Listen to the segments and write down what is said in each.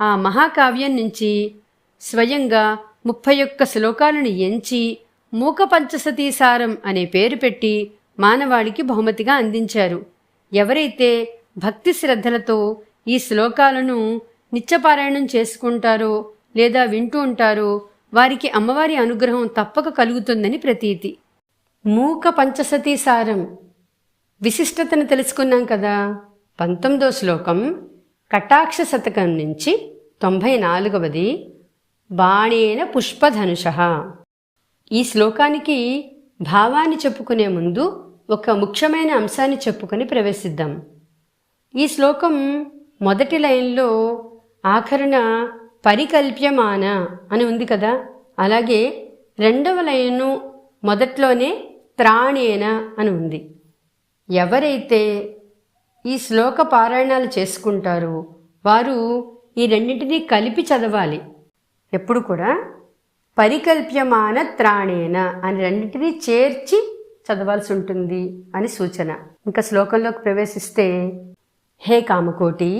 ఆ మహాకావ్యం నుంచి స్వయంగా ముప్పై ఒక్క శ్లోకాలను ఎంచి మూక పంచసతీసారం అనే పేరు పెట్టి మానవాళికి బహుమతిగా అందించారు. ఎవరైతే భక్తి శ్రద్ధలతో ఈ శ్లోకాలను నిత్యపారాయణం చేసుకుంటారో లేదా వింటూ ఉంటారో వారికి అమ్మవారి అనుగ్రహం తప్పక కలుగుతుందని ప్రతీతి. మూక పంచసతీసారం విశిష్టతను తెలుసుకున్నాం కదా. పంతొమ్మిదో శ్లోకం. కటాక్ష శతకం నుంచి తొంభై నాలుగవది బాణేన పుష్పధనుష. ఈ శ్లోకానికి భావాన్ని చెప్పుకునే ముందు ఒక ముఖ్యమైన అంశాన్ని చెప్పుకొని ప్రవేశిద్దాం. ఈ శ్లోకం మొదటి లైన్లో ఆఖరణ పరికల్ప్యమాన అని ఉంది కదా. అలాగే రెండవ లైను మొదట్లోనే త్రాణేన అని ఉంది. ఎవరైతే ఈ శ్లోక పారాయణాలు చేసుకుంటారు. వారు ఈ రెండింటినీ కలిపి చదవాలి. ఎప్పుడు కూడా? పరికల్ప్యమాన త్రాణేన అని రెండింటినీ చేర్చి చదవాల్సి ఉంటుంది అని సూచన. ఇంకా శ్లోకంలోకి ప్రవేశిస్తే హే కామకోటి!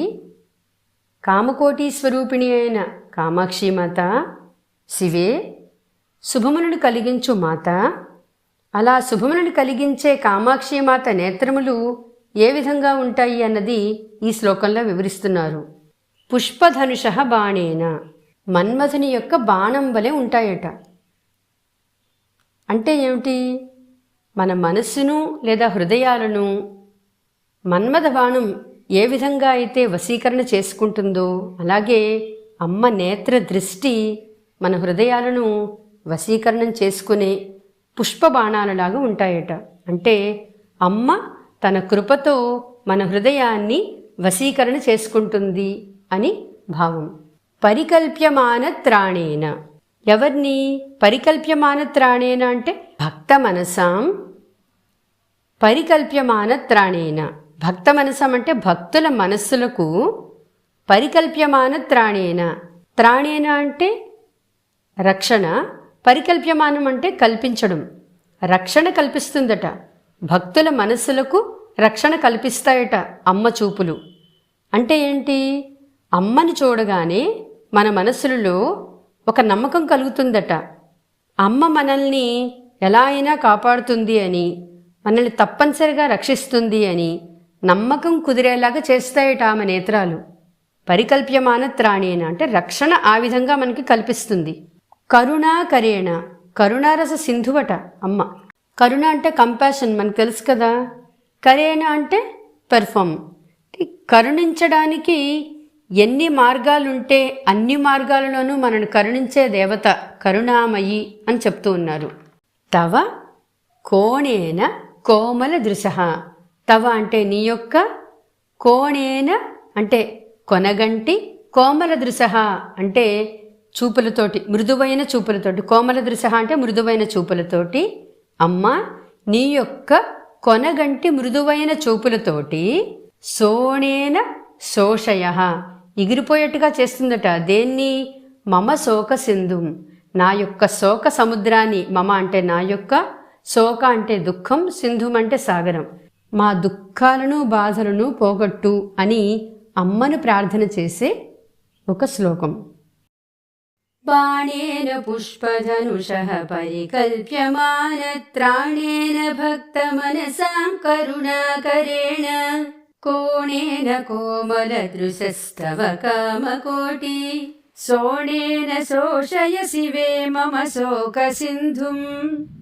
కామకోటి స్వరూపిణి అయిన కామాక్షి మాత శివే శుభములను కలిగించు మాత. అలా శుభములను కలిగించే కామాక్షి మాత నేత్రములు ఏ విధంగా ఉంటాయి అన్నది ఈ శ్లోకంలో వివరిస్తున్నారు. పుష్పధనుష బాణేన. మన్మథుని యొక్క బాణం వలె ఉంటాయట. అంటే ఏమిటి? మన మనస్సును లేదా హృదయాలను మన్మథ బాణం ఏ విధంగా అయితే వశీకరణ చేసుకుంటుందో అలాగే అమ్మ నేత్ర దృష్టి మన హృదయాలను వశీకరణం చేసుకునే పుష్ప బాణాలలాగా ఉంటాయట. అంటే అమ్మ తన కృపతో మన హృదయాన్ని వశీకరణ చేసుకుంటుంది అని భావం. పరికల్ప్యమాన త్రాణేన. ఎవరిని పరికల్ప్యమాన త్రాణేన అంటే భక్త మనసాం? పరికల్ప్యమాన త్రాణేన. భక్త మనసం అంటే భక్తుల మనస్సులకు పరికల్ప్యమాన త్రాణేన. త్రాణేన అంటే రక్షణ పరికల్ప్యమానం అంటే కల్పించడం. రక్షణ కల్పిస్తుందట. భక్తుల మనస్సులకు రక్షణ కల్పిస్తాయట అమ్మ చూపులు. అంటే ఏంటి? అమ్మని చూడగానే మన మనసులలో ఒక నమ్మకం కలుగుతుందట. అమ్మ మనల్ని ఎలా అయినా కాపాడుతుంది అని మనల్ని తప్పనిసరిగా రక్షిస్తుంది అని నమ్మకం కుదిరేలాగా చేస్తాయట ఆమె నేత్రాలు. పరికల్ప్యమాన త్రాణేన అంటే రక్షణ ఆ విధంగా మనకి కల్పిస్తుంది. కరుణాకరేణ కరుణారస సింధువట అమ్మ. కరుణ అంటే కంపాషన్ మనకు తెలుసు కదా. కరేణ అంటే పెర్ఫామ్ కరుణించడానికి ఎన్ని మార్గాలుంటే అన్ని మార్గాలలోనూ మనను కరుణించే దేవత కరుణామయి అని చెప్తూ ఉన్నారు. తవ కోణేన కోమల దృశ. తవ అంటే నీ యొక్క కోణేన అంటే కొనగంటి కోమల దృశ అంటే చూపులతోటి మృదువైన చూపులతోటి కోమల దృశ అంటే మృదువైన చూపులతోటి అమ్మా నీ యొక్క కొనగంటి మృదువైన చూపులతోటి శోణేన శోషయ. ఎగిరిపోయేట్టుగా చేస్తుందట. దేన్ని? మమ శోక సింధుం. నా యొక్క శోక సముద్రాన్ని మమ అంటే నా యొక్క శోక అంటే దుఃఖం సింధుం అంటే సాగరం. మా దుఃఖాలను బాధలను పోగొట్టు అని అమ్మను ప్రార్థన చేసే ఒక శ్లోకం. बाणेन पुष्पधनुषः परिकल्प्यमानत्राणेन भक्तमनसाम् करुणाकरेण। कोणेन कोमलदृशस्तव कामकोटि सोणेन शोषयसि वे मम शोकसिन्धुम्।